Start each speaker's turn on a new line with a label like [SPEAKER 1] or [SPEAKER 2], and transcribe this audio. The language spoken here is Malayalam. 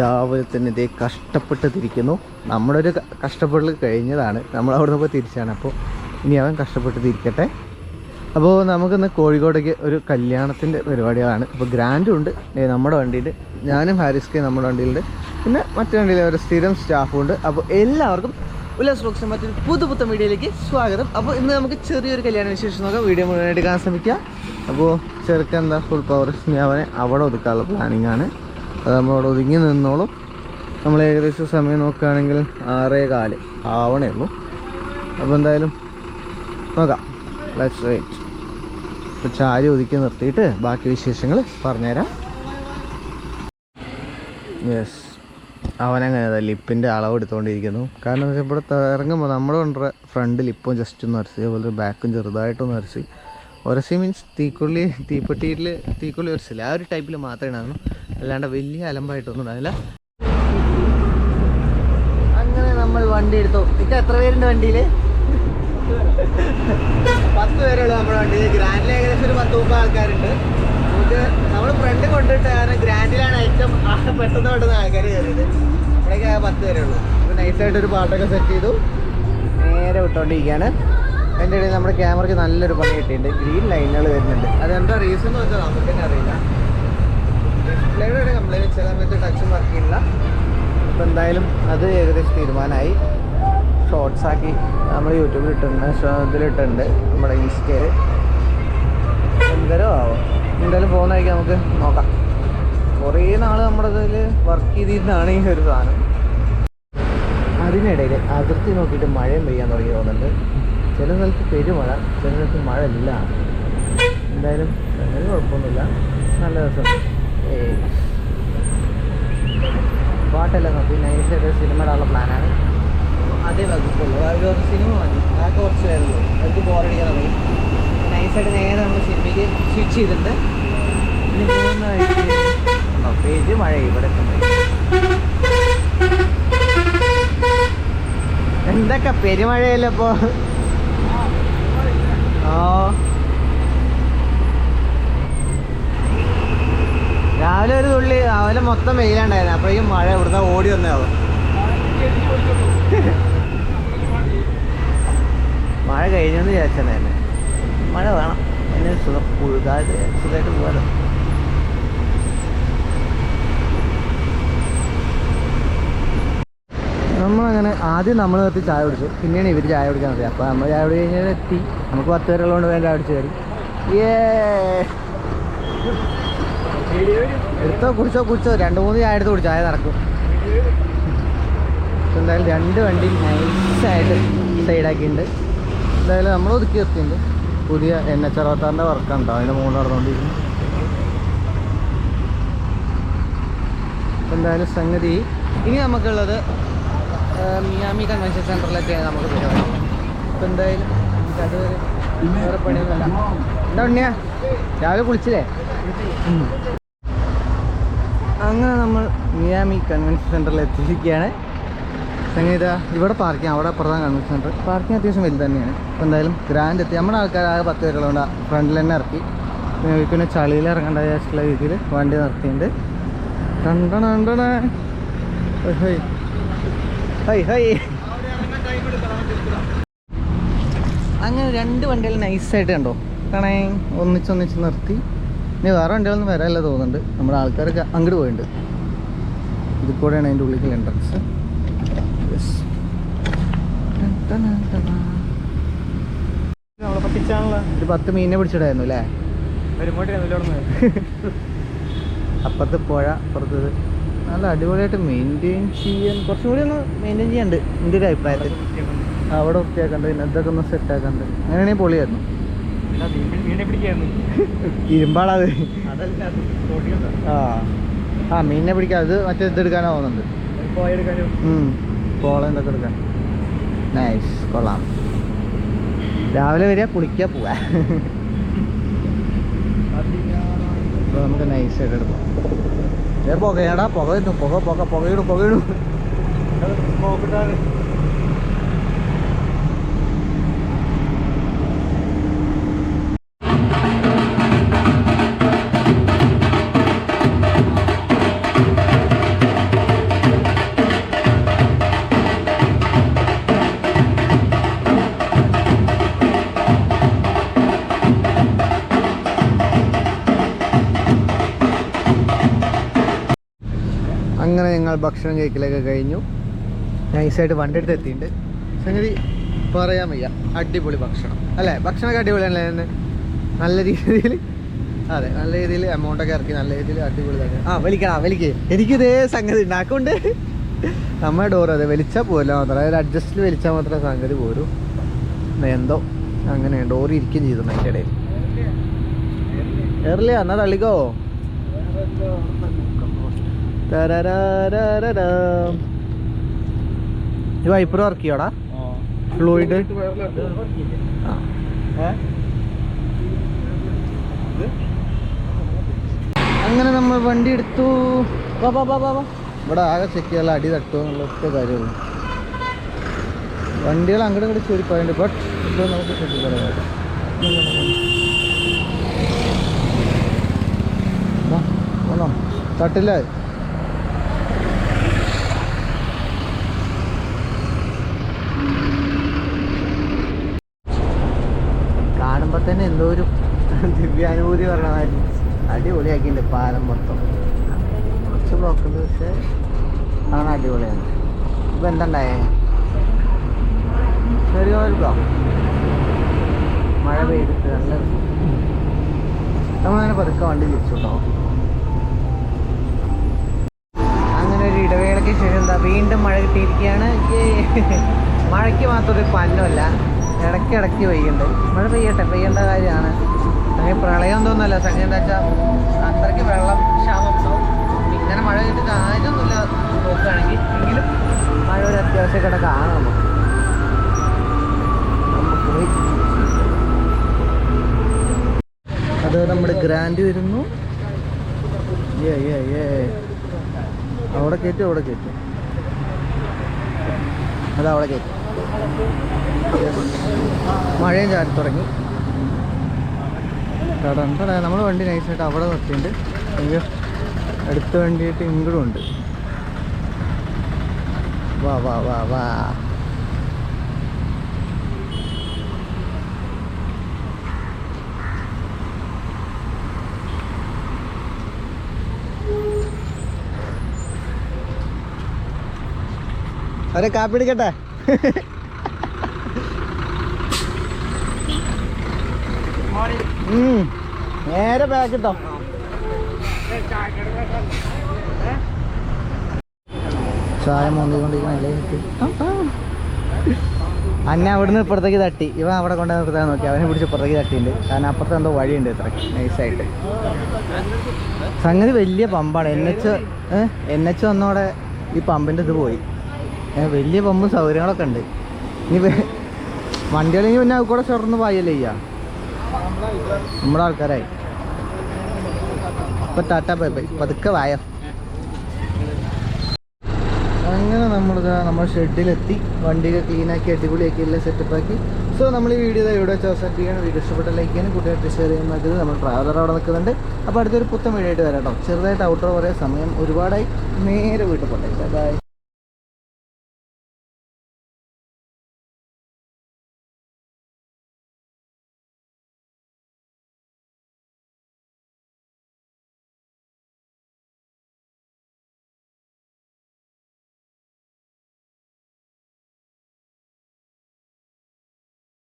[SPEAKER 1] രാവിലെ തന്നെ ഇതേ കഷ്ടപ്പെട്ട് തിരിക്കുന്നു നമ്മുടെ ഒരു കഷ്ടപ്പെടൽ കഴിഞ്ഞതാണ്. നമ്മൾ അവിടെ നിന്ന് തിരിച്ചാണ്. അപ്പോൾ ഇനി അവൻ കഷ്ടപ്പെട്ട് തിരിക്കട്ടെ അപ്പോൾ നമുക്കിന്ന് കോഴിക്കോടേക്ക് ഒരു കല്യാണത്തിന്റെ പരിപാടികളാണ്. അപ്പോൾ ഗ്രാൻഡും ഉണ്ട്. നമ്മുടെ വണ്ടിയിൽ. ഞാനും ഹാരിസ് നമ്മുടെ വണ്ടിയിലുണ്ട്. പിന്നെ മറ്റു വണ്ടിയിൽ ഒരു സ്ഥിരം സ്റ്റാഫും ഉണ്ട്. അപ്പോൾ എല്ലാവർക്കും ഉല്ലാസ് ബോക്സ് മറ്റൊരു പുതു പുത്തൻ വീഡിയോയിലേക്ക് സ്വാഗതം. അപ്പോൾ ഇന്ന് നമുക്ക് ചെറിയൊരു കല്യാണ വിശേഷം നോക്കാം. വീഡിയോ മുഴുവനായിട്ട് എടുക്കാൻ ശ്രമിക്കാം അപ്പോൾ ചെറുക്കെന്താ ഫുൾ പവർ സ്നേഹവനെ അവിടെ ഒതുക്കാനുള്ള പ്ലാനിങ് ആണ്. അത് നമ്മളവിടെ ഒതുങ്ങി നിന്നോളും. നമ്മൾ ഏകദേശം സമയം നോക്കുകയാണെങ്കിൽ ആറേ കാൽ. ആവണേ ഉള്ളൂ. അപ്പോൾ എന്തായാലും നോക്കാം. ലെറ്റ്സ് വെയിറ്റ് ഇപ്പം ചാരി ഒതുക്കി നിർത്തിയിട്ട് ബാക്കി വിശേഷങ്ങൾ പറഞ്ഞുതരാം. യെസ് അവനങ്ങനെ അതാ ലിപ്പിന്റെ അളവ് എടുത്തുകൊണ്ടിരിക്കുന്നു കാരണം എന്താ ഇവിടെ ഇറങ്ങുമ്പോൾ നമ്മുടെ കൊണ്ട ഫ്രണ്ട് ലിപ്പും ജസ്റ്റ് ഒന്ന് അരച്ച് അതുപോലെ ബാക്കും ചെറുതായിട്ടൊന്ന് അരച്ച്. ഒരസി മീൻസ് തീക്കൊള്ളി തീപ്പെട്ടിയിൽ തീക്കൊള്ളി ഒരസില്ല ആ ഒരു ടൈപ്പിൽ മാത്രമേ ഉണ്ടായിരുന്നു അല്ലാണ്ട് വലിയ അലമ്പായിട്ടൊന്നും ഉണ്ടാവില്ല അങ്ങനെ നമ്മൾ വണ്ടി എടുത്തു. ഇക്ക എത്ര പേരുണ്ട് വണ്ടിയിൽ പത്ത് പേരുള്ളൂ നമ്മുടെ വണ്ടിയിൽ ഗ്രാൻഡിൽ ഏകദേശം ഒരു പത്ത് മുപ്പത് ആൾക്കാരുണ്ട്. നമുക്ക് നമ്മൾ ഫ്രണ്ട് കൊണ്ടിട്ട് കാരണം ഗ്രാൻഡിലാണ് ഏറ്റവും ആ പെട്ടെന്ന് പെട്ടെന്ന് ആൾക്കാർ കയറിയത്. ഇവിടേക്ക് പത്ത് പേരേ ഉള്ളൂ അപ്പോൾ നൈസായിട്ട് ഒരു പാട്ടൊക്കെ സെറ്റ് ചെയ്തു. നേരെ വിട്ടോണ്ടിരിക്കുകയാണ് അതിന്റെ ഇടയിൽ നമ്മുടെ ക്യാമറയ്ക്ക് നല്ലൊരു പണി കിട്ടിയിട്ടുണ്ട്. ഗ്രീൻ ലൈനുകൾ വരുന്നുണ്ട്. അതെന്താ റീസൺ എന്ന് വെച്ചാൽ നമുക്ക് തന്നെ അറിയില്ല. ഡിസ്പ്ലേയുടെ കംപ്ലൈന്റ് ചില സമയത്ത് ടച്ചും വർക്ക് ചെയ്യില്ല അപ്പോൾ എന്തായാലും അത് ഏകദേശം തീരുമാനമായി. ഷോർട്സ് ആക്കി നമ്മൾ യൂട്യൂബിൽ ഇട്ടിട്ടുണ്ട് ഇതിലിട്ടുണ്ട് നമ്മുടെ ഇൻസ്റ്റയിൽ എന്തരോ ആവും. എന്തായാലും പോകുന്നതായിരിക്കും നമുക്ക് നോക്കാം. കുറേ നാൾ നമ്മുടെ ഇതിൽ വർക്ക് ചെയ്തിരുന്നാണ് ഈ ഒരു സാധനം. അതിനിടയിൽ അതിർത്തി നോക്കിയിട്ട് മഴയും പെയ്യാൻ തുടങ്ങി തോന്നുന്നുണ്ട്. ചില സ്ഥലത്ത് പെരുമഴ ചില സ്ഥലത്ത് മഴ ഇല്ല. എന്തായാലും അങ്ങനെ കുഴപ്പമൊന്നുമില്ല. നല്ല രസം ഏയ് പാട്ടെല്ലാം നോക്കി. നൈസായിട്ട് സിനിമ ഉള്ള പ്ലാനാണ്. അതേ വകുപ്പുള്ളൂ. അവർ ഒരു സിനിമ മതി. അതൊക്കെ കുറച്ച് പേരുള്ളൂ. അവർക്ക് ബോറടിക്കാൻ തുടങ്ങി. നൈസായിട്ട് നേരെ നമ്മൾ സിനിമയ്ക്ക് സ്വിച്ച് ചെയ്തിട്ടുണ്ട്. ഇനി പേജ് മഴ ഇവിടെ എന്തൊക്കെ പെരുമഴയല്ലേ ഇപ്പോ? ആ രാവിലെ ഒരു തുള്ളി രാവിലെ മൊത്തം വെയിലുണ്ടായിരുന്നു. അപ്പോഴേക്കും മഴ ഇവിടുന്ന് ഓടി വന്നാവും മഴ കഴിഞ്ഞെന്ന് വിചാരിച്ചെന്നെ മഴ വേണം. എന്നെ സുഖം. പുഴുകാതെ സുഖമായിട്ട് പോകാലോ നമ്മളങ്ങനെ ആദ്യം നമ്മൾ നിർത്തി ചായ കുടിച്ചു. പിന്നെയാണ് ഇവർ ചായ കുടിക്കാൻ നിർത്തി. അപ്പോൾ നമ്മൾ ചായ കുടി കഴിഞ്ഞാൽ എത്തി. നമുക്ക് പത്ത് പേരുള്ളതുകൊണ്ട് വേണ്ട ചായ കുടിച്ച് കയറി ഏ എടുത്തോ കുടിച്ചോ കുടിച്ചോ. രണ്ട് മൂന്ന് ചായ എടുത്ത് കുടിച്ചോ. ചായ നടക്കും. എന്തായാലും രണ്ട് വണ്ടി നൈസായിട്ട് സൈഡാക്കിയിട്ടുണ്ട് എന്തായാലും നമ്മൾ ഒതുക്കി നിർത്തിയിട്ടുണ്ട്. പുതിയ എൻ എച്ച് അറുപത്താറിന്റെ വർക്കുണ്ടോ അതിന്റെ മുകളിൽ നടന്നുകൊണ്ടിരിക്കുന്നു. എന്തായാലും സംഗതി. ഇനി നമുക്കുള്ളത് മിയാമി കൺവെൻഷൻ സെന്ററിലൊക്കെയാണ് നമുക്ക് പരിപാടി. ഇപ്പം എന്തായാലും നമുക്കത് വേറെ പണിയൊന്നുമില്ല. എന്താ രാവിലെ കുളിച്ചില്ലേ. അങ്ങനെ നമ്മൾ മിയാമി കൺവെൻഷൻ സെന്ററിൽ എത്തിയിരിക്കുകയാണ് സംഗീത ഇവിടെ പാർക്കിംഗ് അവിടെ പ്രധാന കൺവെൻഷൻ സെന്റർ പാർക്കിംഗ് അത്യാവശ്യം വലുത് തന്നെയാണ്. അപ്പോൾ എന്തായാലും ഗ്രാൻഡ് എത്തി. നമ്മുടെ ആൾക്കാർ ആകെ പത്ത് പേരുള്ളതുകൊണ്ട് ഫ്രണ്ടിൽ തന്നെ ഇറക്കി. പിന്നെ ചളിയിൽ ഇറങ്ങേണ്ട വിചാരിച്ചിട്ടുള്ള രീതിയിൽ വണ്ടി നിർത്തിയിട്ടുണ്ട്. കണ്ടണ കണ്ടണ അങ്ങനെ രണ്ട് വണ്ടികൾ നൈസായിട്ട് കണ്ടോ? കണേ ഒന്നിച്ചൊന്നിച്ച് നിർത്തി. ഇനി വേറെ വണ്ടികളൊന്നും വരാനല്ല തോന്നുന്നുണ്ട്. നമ്മുടെ ആൾക്കാരൊക്കെ അങ്ങോട്ട് പോയിട്ടുണ്ട് ഇത് കൂടെയാണ് അതിന്റെ ഉള്ളിൽ എൻട്രൻസ് ഒരു പത്ത് മീനിനെ പിടിച്ചിടായിരുന്നു അല്ലേ? അപ്പുറത്ത് പുഴ അപ്പുറത്തത് നല്ല അടിപൊളിയായിട്ട് മെയിന്റെയിൻ ചെയ്യാൻ കുറച്ചും കൂടി ഒന്ന് മെയിന്റെയിൻ ചെയ്യാണ്ട്. എന്റെ ഒരു അഭിപ്രായത്തിൽ. അവിടെ വൃത്തിയാക്കണ്ട്? ഇന്നത്തൊക്കെ ഒന്ന് സെറ്റ് ആക്കണ്ട്. അങ്ങനെയാണെങ്കിൽ പൊളിയായിരുന്നു. ഇരുമ്പാളത്. ആ. ആ മീനിനെ പിടിക്കാം അത് മറ്റേ ഇതെടുക്കാനാ പോകുന്നുണ്ട്. പോള എന്തൊക്കെ എടുക്കാൻ? നൈസ് കൊള്ളാം. രാവിലെ വരിക കുളിക്കുക പോവാ അപ്പോൾ നമുക്ക് നൈസായിട്ട് എടുക്കാം. ഏ പുകയാടാ പുക വരുന്നു പുക പുക പുകയിടും പുകയിടും.
[SPEAKER 2] നോക്കിട്ടാണ്
[SPEAKER 1] അങ്ങനെ ഞങ്ങൾ ഭക്ഷണം കഴിക്കലൊക്കെ കഴിഞ്ഞു. നൈസായിട്ട് വണ്ടി എടുത്ത് എത്തിയിട്ടുണ്ട്. സംഗതി പറയാൻ വയ്യ. അടിപൊളി ഭക്ഷണം. അല്ലേ? ഭക്ഷണമൊക്കെ അടിപൊളിയാണ് ഇന്ന്? നല്ല രീതിയിൽ അതെ നല്ല രീതിയിൽ എമൗണ്ടൊക്കെ ഇറക്കി നല്ല രീതിയിൽ അടിപൊളി തന്നെ ആ വലിക്കണം വലിക്ക് എനിക്കിതേ സംഗതി ഉണ്ടാക്കുന്നുണ്ട് നമ്മുടെ ഡോർ അതെ വലിച്ചാൽ പോകില്ല മാത്രം. അതായത് അഡ്ജസ്റ്റിൽ വലിച്ചാൽ മാത്രമേ സംഗതി പോരൂ. എന്തോ അങ്ങനെ ഡോർ ഇരിക്കുകയും ചെയ്തു അതിന്റെ ഇടയിൽ. ഏറില്ല എന്നാ തള്ളിക്കോ? വൈപ്പർ വർക്ക് ചെയ്യോടാ ഫ്ലൂയിഡ് അങ്ങനെ നമ്മൾ വണ്ടി എടുത്തു. ഇവിടെ ആകെ ചെക്ക് ചെയ്യാൻ അടി തട്ടു എന്നുള്ള ഒറ്റ കാര്യമുള്ളൂ. വണ്ടികൾ അങ്ങോട്ട് ഇങ്ങോട്ട് ചുരുപ്പായുണ്ട് ബട്ട് ഇപ്പോൾ നമുക്ക് ശ്രദ്ധിക്കാം വന്നോ. തട്ടില്ല. കാണുമ്പോൾ തന്നെ എന്തോ ഒരു ദിവ്യാനുഭൂതി പറഞ്ഞ മാതിരി. അടിപൊളിയാക്കിയിട്ടുണ്ട് പാലം മൊത്തം. കുറച്ച് ബ്ലോക്കുണ്ട് പക്ഷേ കാണാൻ അടിപൊളിയാണ്. ഇപ്പം എന്തുണ്ടായേ ചെറിയൊരു ബ്ലോക്ക് മഴ പെയ്തിട്ട് നല്ല നമ്മളങ്ങനെ പതുക്കെ വണ്ടി തിരിച്ചു കേട്ടോ അങ്ങനെ ഒരു ഇടവേളയ്ക്ക് ശേഷം എന്താ വീണ്ടും മഴ കിട്ടിയിരിക്കുകയാണ്. മഴയ്ക്ക് മാത്രം ഒരു പന്നമല്ല ഇടയ്ക്ക് ഇടയ്ക്ക് പെയ്യുന്നുണ്ട്. മഴ പെയ്യട്ടെ പെയ്യേണ്ട കാര്യമാണ്. അങ്ങനെ പ്രളയം തോന്നല്ല സംഗതി എന്താ വെച്ചാൽ അത്രയ്ക്ക് വെള്ളം ക്ഷാമം ഉണ്ടാവും. ഇങ്ങനെ മഴ പെയ്തിട്ട് കാര്യമൊന്നുമില്ല നോക്കുകയാണെങ്കിൽ. എങ്കിലും മഴ ഒരു അത്യാവശ്യ കിടക്കാണ് നമുക്ക്. നമുക്ക് അത് നമ്മുടെ ഗ്രാൻഡ് വരുന്നു. അവിടെ കയറ്റും അവിടെ കയറ്റും. അത് അവിടെ കയറ്റും. മഴയും ചാരി തുടങ്ങി. കടണ്ട നമ്മൾ വണ്ടി നൈസായിട്ട് അവിടെ നിർത്തിയിട്ടുണ്ട്. എനിക്ക് അടുത്ത വണ്ടിയിട്ട് ഇങ്ങോട്ടും ഉണ്ട്. വാ വാ വാ വാ. അവരെ കാപ്പി നേരെ ബാക്ക് ചായ മോന്തിക്കൊണ്ടിരിക്കണല്ലേ അവിടെ അവിടുന്ന് ഇപ്പുറത്തേക്ക് തട്ടി. ഇവൻ അവിടെ കൊണ്ട് നോക്കി. അവനെ പിടിച്ച് ഇപ്പുറത്തേക്ക് തട്ടിയിട്ടുണ്ട് കാരണം അപ്പുറത്ത് എന്തോ വഴിയുണ്ട് ഇത്ര. നൈസായിട്ട് സംഗതി വലിയ പമ്പാണ്. എൻ എച്ച് എൻ എച്ച് വന്നോടെ ഈ പമ്പിന്റെ ഇത് പോയി. വലിയ പമ്പും സൗകര്യങ്ങളൊക്കെ ഉണ്ട്. ഇനി വണ്ടികളെങ്കിൽ പിന്നെ കൂടെ ചേർന്ന് പായല്ലേ ചെയ്യാ? നമ്മുടെ ആൾക്കാരായി. ഇപ്പൊ ടാറ്റ ബൈ ബൈ. പതുക്കെ വായോ. അങ്ങനെ നമ്മളിതാ നമ്മൾ ഷെഡിലെത്തി. വണ്ടിയൊക്കെ ക്ലീനാക്കി അടിപൊളിയാക്കി എല്ലാം സെറ്റപ്പാക്കി. സോ നമ്മൾ ഈ വീഡിയോ ഇവിടെ വെച്ച് അവസാനിപ്പിക്കുകയാണ്. വീഡിയോ ഇഷ്ടപ്പെട്ട ലൈക്ക് ചെയ്യാനും കൂട്ടുകാർക്ക് ഷെയർ ചെയ്യാൻ മറ്റത് നമ്മൾ ട്രാവലർ അവിടെ നിൽക്കുന്നുണ്ട്. അപ്പോൾ അടുത്തൊരു പുത്തൻ വീഡിയോ ആയിട്ട് വരാം കേട്ടോ ചെറുതായിട്ട് ഔട്ടർ പറയാൻ സമയം ഒരുപാടായി. നേരെ വീട്ടിൽ പോട്ടെ. ബൈ